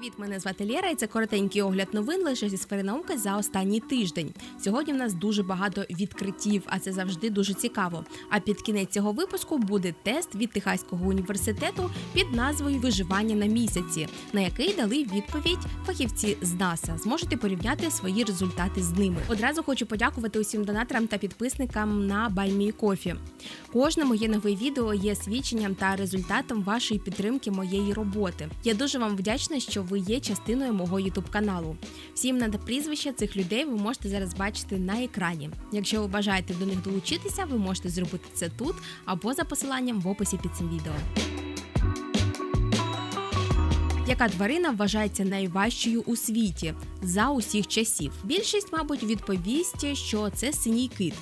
Привіт, мене звати Лєра, і це коротенький огляд новин лише зі сфери науки за останній тиждень. Сьогодні в нас дуже багато відкриттів, а це завжди дуже цікаво. А під кінець цього випуску буде тест від Техаського університету під назвою Виживання на місяці, на який дали відповідь фахівці з НАСА. Зможете порівняти свої результати з ними. Одразу хочу подякувати усім донаторам та підписникам на BuyMeCoffee. Кожне моє нове відео є свідченням та результатом вашої підтримки моєї роботи. Я дуже вам вдячна, що ви є частиною мого youtube каналу. Всім на прізвища цих людей ви можете зараз бачити на екрані. Якщо ви бажаєте до них долучитися, ви можете зробити це тут або за посиланням в описі під цим відео. Яка тварина вважається найважчою у світі за усіх часів? Більшість, мабуть, відповість, що це синій кит.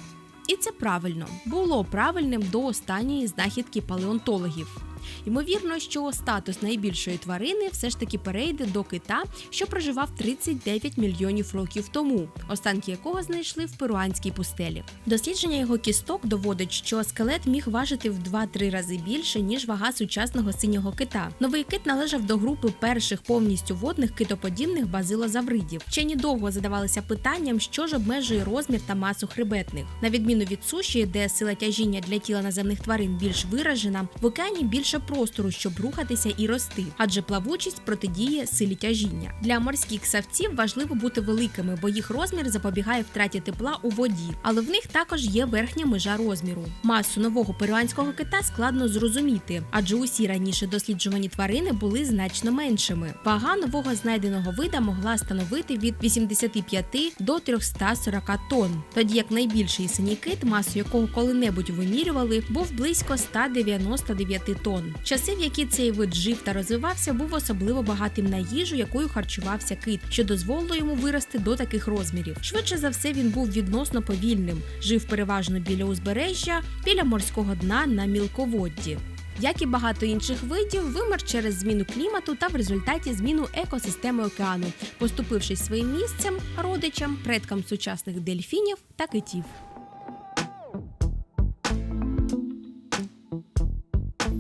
І це правильно було правильним до останньої знахідки палеонтологів. Ймовірно, що статус найбільшої тварини все ж таки перейде до кита, що проживав 39 мільйонів років тому, останки якого знайшли в перуанській пустелі. Дослідження його кісток доводить, що скелет міг важити в 2-3 рази більше ніж вага сучасного синього кита. Новий кит належав до групи перших повністю водних китоподібних базилозавридів. Вчені довго задавалися питанням, що ж обмежує розмір та масу хребетних. На відміну від суші, де сила тяжіння для тіла наземних тварин більш виражена, в океані більше простору, щоб рухатися і рости, адже плавучість протидіє силі тяжіння. Для морських савців важливо бути великими, бо їх розмір запобігає втраті тепла у воді, але в них також є верхня межа розміру. Масу нового перуанського кита складно зрозуміти, адже усі раніше досліджувані тварини були значно меншими. Вага нового знайденого вида могла становити від 85 до 340 тонн, тоді як найбільший синій кит, масу якого коли-небудь вимірювали, був близько 199 тонн. Часи, в які цей вид жив та розвивався, був особливо багатим на їжу, якою харчувався кит, що дозволило йому вирости до таких розмірів. Швидше за все, він був відносно повільним, жив переважно біля узбережжя, біля морського дна на мілководді. Як і багато інших видів, вимер через зміну клімату та в результаті зміну екосистеми океану, поступившись своїм місцем родичам, предкам сучасних дельфінів та китів.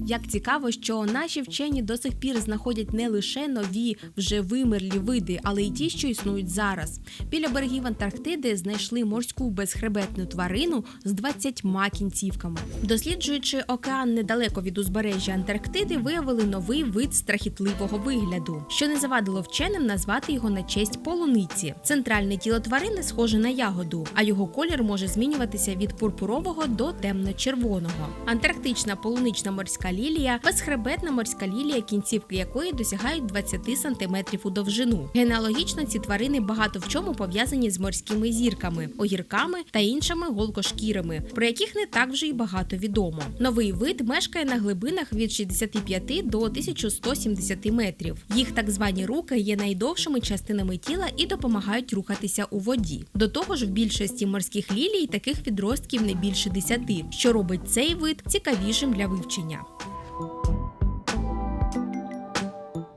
Як цікаво, що наші вчені до сих пір знаходять не лише нові вже вимерлі види, але й ті, що існують зараз. Біля берегів Антарктиди знайшли морську безхребетну тварину з 20 кінцівками. Досліджуючи океан недалеко від узбережжя Антарктиди, виявили новий вид страхітливого вигляду, що не завадило вченим назвати його на честь полуниці. Центральне тіло тварини схоже на ягоду, а його колір може змінюватися від пурпурового до темно-червоного. Антарктична полунична морська лілія безхребетна морська лілія, кінцівки якої досягають 20 см у довжину. Генеалогічно ці тварини багато в чому пов'язані з морськими зірками, огірками та іншими голкошкірими, про яких не так вже й багато відомо. Новий вид мешкає на глибинах від 65 до 1170 метрів. Їх так звані руки є найдовшими частинами тіла і допомагають рухатися у воді. До того ж, в більшості морських лілій таких відростків не більше 10, що робить цей вид цікавішим для вивчення.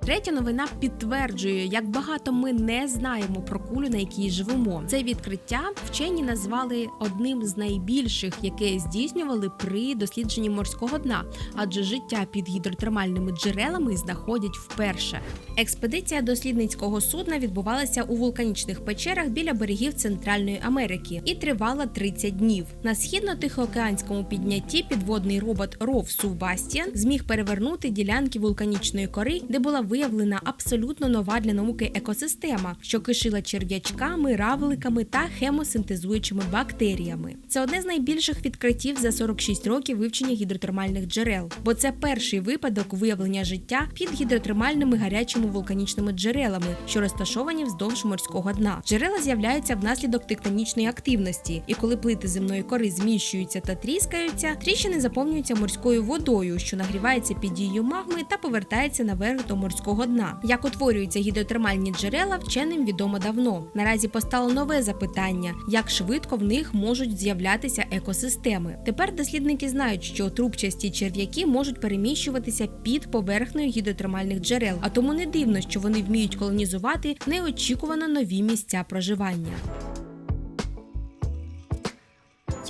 Третя новина підтверджує, як багато ми не знаємо про кулю, на якій живемо. Це відкриття вчені назвали одним з найбільших, яке здійснювали при дослідженні морського дна, адже життя під гідротермальними джерелами знаходять вперше. Експедиція дослідницького судна відбувалася у вулканічних печерах біля берегів Центральної Америки і тривала 30 днів. На східно-тихоокеанському піднятті підводний робот Ров Субастіан зміг перевернути ділянки вулканічної кори, де була виявлена абсолютно нова для науки екосистема, що кишила черв'ячками, равликами та хемосинтезуючими бактеріями. Це одне з найбільших відкриттів за 46 років вивчення гідротермальних джерел, бо це перший випадок виявлення життя під гідротермальними гарячими вулканічними джерелами, що розташовані вздовж морського дна. Джерела з'являються внаслідок тектонічної активності, і коли плити земної кори зміщуються та тріскаються, тріщини заповнюються морською водою, що нагрівається під дією магми та повертається наверх до морського дна. Як утворюються гідротермальні джерела, вченим відомо давно. Наразі постало нове запитання: як швидко в них можуть з'являтися екосистеми. Тепер дослідники знають, що трубчасті черв'яки можуть переміщуватися під поверхнею гідротермальних джерел, а тому не дивно, що вони вміють колонізувати неочікувано нові місця проживання.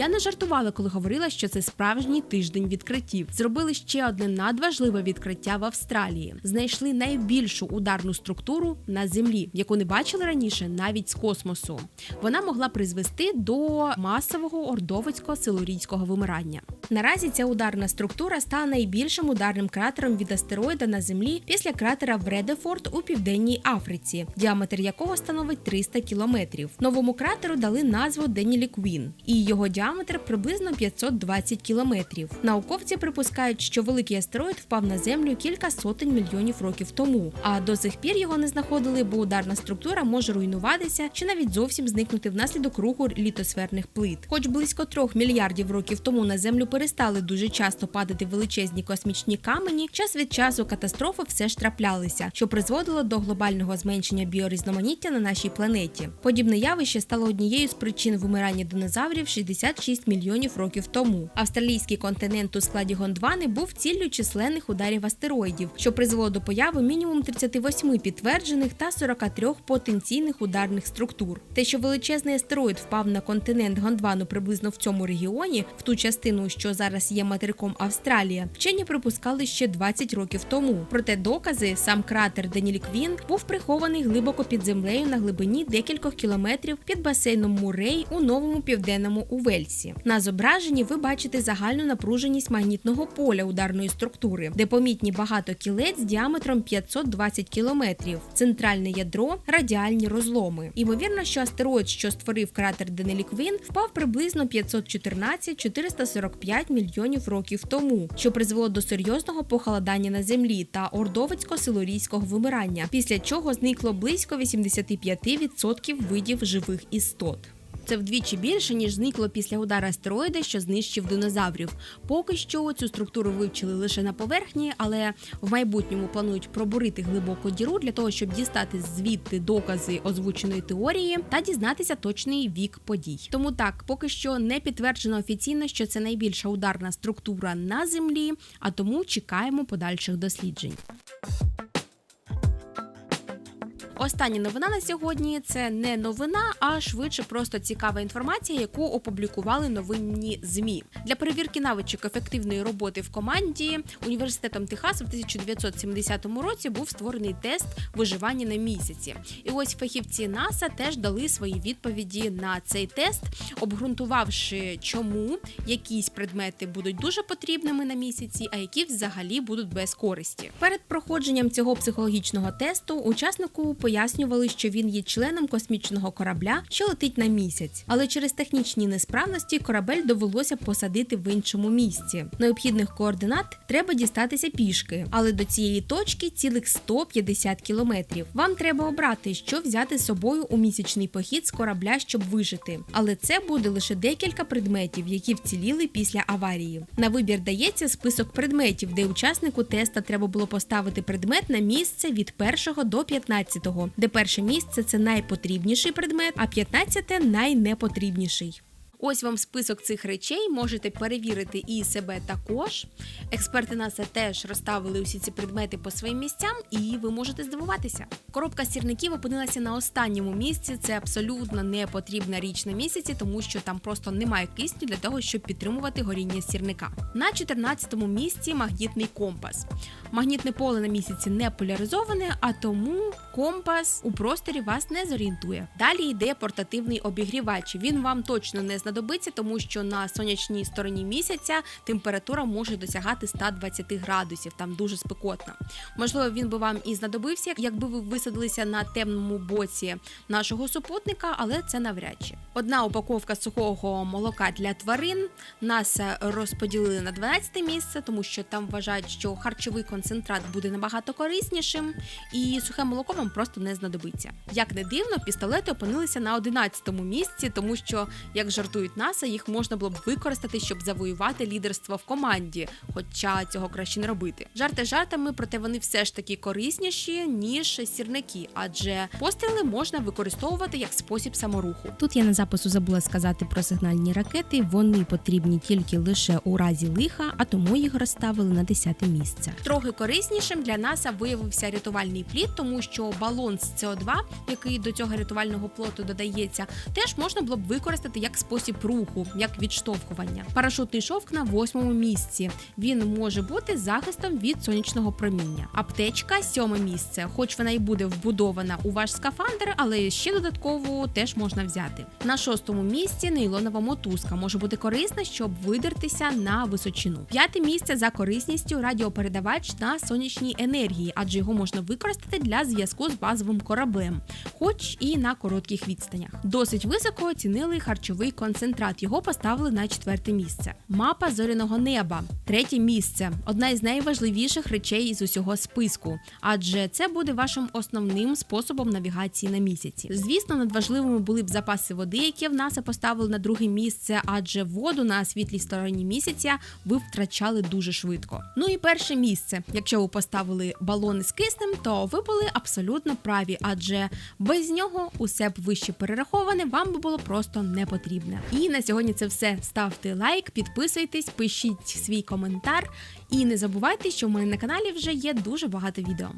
Я не жартувала, коли говорила, що це справжній тиждень відкриттів. Зробили ще одне надважливе відкриття в Австралії. Знайшли найбільшу ударну структуру на землі, яку не бачили раніше навіть з космосу. Вона могла призвести до масового ордовицького силурійського вимирання. Наразі ця ударна структура стала найбільшим ударним кратером від астероїда на землі після кратера Вредефорд у південній Африці, діаметр якого становить 300 кілометрів. Новому кратеру дали назву Денілі Квін, і його діаметр приблизно 520 кілометрів. Науковці припускають, що великий астероїд впав на землю кілька сотень мільйонів років тому, а до сих пір його не знаходили, бо ударна структура може руйнуватися чи навіть зовсім зникнути внаслідок руху літосферних плит. Хоч близько трьох мільярдів років тому на землю перестали дуже часто падати величезні космічні камені, час від часу катастрофи все ж траплялися, що призводило до глобального зменшення біорізноманіття на нашій планеті. Подібне явище стало однією з причин вимирання динозаврів 66 мільйонів років тому. Австралійський континент у складі Гондвани був ціллю численних ударів астероїдів, що призвело до появи мінімум 38 підтверджених та 43 потенційних ударних структур. Те, що величезний астероїд впав на континент Гондвану приблизно в цьому регіоні, в ту частину, що зараз є материком Австралія, вчені припускали ще 20 років тому. Проте докази, сам кратер Деніліквін був прихований глибоко під землею на глибині декількох кілометрів під басейном Мурей у новому південному Увельсі. На зображенні ви бачите загальну напруженість магнітного поля ударної структури, де помітні багато кілець діаметром 520 кілометрів, центральне ядро, радіальні розломи. Ймовірно, що астероїд, що створив кратер Денеліквін, впав приблизно 514-445 мільйонів років тому, що призвело до серйозного похолодання на землі та ордовицько-силурійського вимирання, після чого зникло близько 85% видів живих істот. Це вдвічі більше, ніж зникло після удару астероїда, що знищив динозаврів. Поки що цю структуру вивчили лише на поверхні, але в майбутньому планують пробурити глибоку діру для того, щоб дістати звідти докази озвученої теорії та дізнатися точний вік подій. Тому так, поки що не підтверджено офіційно, що це найбільша ударна структура на землі, а тому чекаємо подальших досліджень. Остання новина на сьогодні це не новина, а швидше просто цікава інформація, яку опублікували новинні змі для перевірки навичок ефективної роботи в команді. Університетом Техасу в 1970 році був створений тест виживання на місяці. І ось фахівці НАСА теж дали свої відповіді на цей тест, обґрунтувавши, чому якісь предмети будуть дуже потрібними на місяці, а які взагалі будуть без користі. Перед проходженням цього психологічного тесту учаснику пояснювали, що він є членом космічного корабля, що летить на місяць, але через технічні несправності корабель довелося посадити в іншому місці. Необхідних координат треба дістатися пішки, але до цієї точки цілих 150 кілометрів. Вам треба обрати, що взяти з собою у місячний похід з корабля, щоб вижити. Але це буде лише декілька предметів, які вціліли після аварії. На вибір дається список предметів, де учаснику теста треба було поставити предмет на місце від 1 до 15 де перше місце це найпотрібніший предмет, а 15 найнепотрібніший. Ось вам список цих речей, можете перевірити і себе також. Експерти НАСА теж розставили усі ці предмети по своїм місцям, і ви можете здивуватися. Коробка сірників опинилася на останньому місці. Це абсолютно не потрібна річ на місяці, тому що там просто немає кисню для того, щоб підтримувати горіння сірника. На 14-му місці магнітний компас. Магнітне поле на місяці не поляризоване, а тому компас у просторі вас не зорієнтує. Далі йде портативний обігрівач. Він вам точно не знадобиться, тому що на сонячній стороні місяця температура може досягати 120 градусів, там дуже спекотно. Можливо, він би вам і знадобився, якби ви висадилися на темному боці нашого супутника, але це навряд чи. Одна упаковка сухого молока для тварин нас розподілили на 12 місце, тому що там вважають, що харчовий концентрат буде набагато кориснішим, і сухе молоко вам просто не знадобиться. Як не дивно, пістолети опинилися на 11-му місці, тому що, як жартують НАСА, їх можна було б використати, щоб завоювати лідерство в команді, хоча цього краще не робити. Жарти жартами, проте вони все ж таки корисніші ніж сірники, адже постріли можна використовувати як спосіб саморуху. Тут я на запису забула сказати про сигнальні ракети. Вони потрібні тільки лише у разі лиха, а тому їх розставили на 10 місце. Трохи кориснішим для НАСА виявився рятувальний плід, тому що балон з СО2, який до цього рятувального плоту додається, теж можна було б використати як спосіб спосіб руху, як відштовхування. Парашутний шовк на восьмому місці. Він може бути захистом від сонячного проміння. Аптечка сьоме місце, хоч вона і буде вбудована у ваш скафандр, але ще додатково теж можна взяти. На шостому місці нейлонова мотузка може бути корисна, щоб видертися на височину. П'яте місце за корисністю радіопередавач на сонячній енергії, адже його можна використати для зв'язку з базовим кораблем, хоч і на коротких відстанях. Досить високо оцінили харчовий концентрат. Його поставили на четверте місце. Мапа зоряного неба, третє місце одна із найважливіших речей із усього списку, адже це буде вашим основним способом навігації на місяці. Звісно, надважливими були б запаси води, які в НАСА поставили на друге місце, адже воду на світлій стороні місяця ви втрачали дуже швидко. Ну і перше місце. Якщо ви поставили балони з киснем, то ви були абсолютно праві, адже без нього усе б вище перераховане вам би було просто не потрібне. І на сьогодні це все. Ставте лайк, підписуйтесь, пишіть свій коментар і не забувайте, що в мене на каналі вже є дуже багато відео.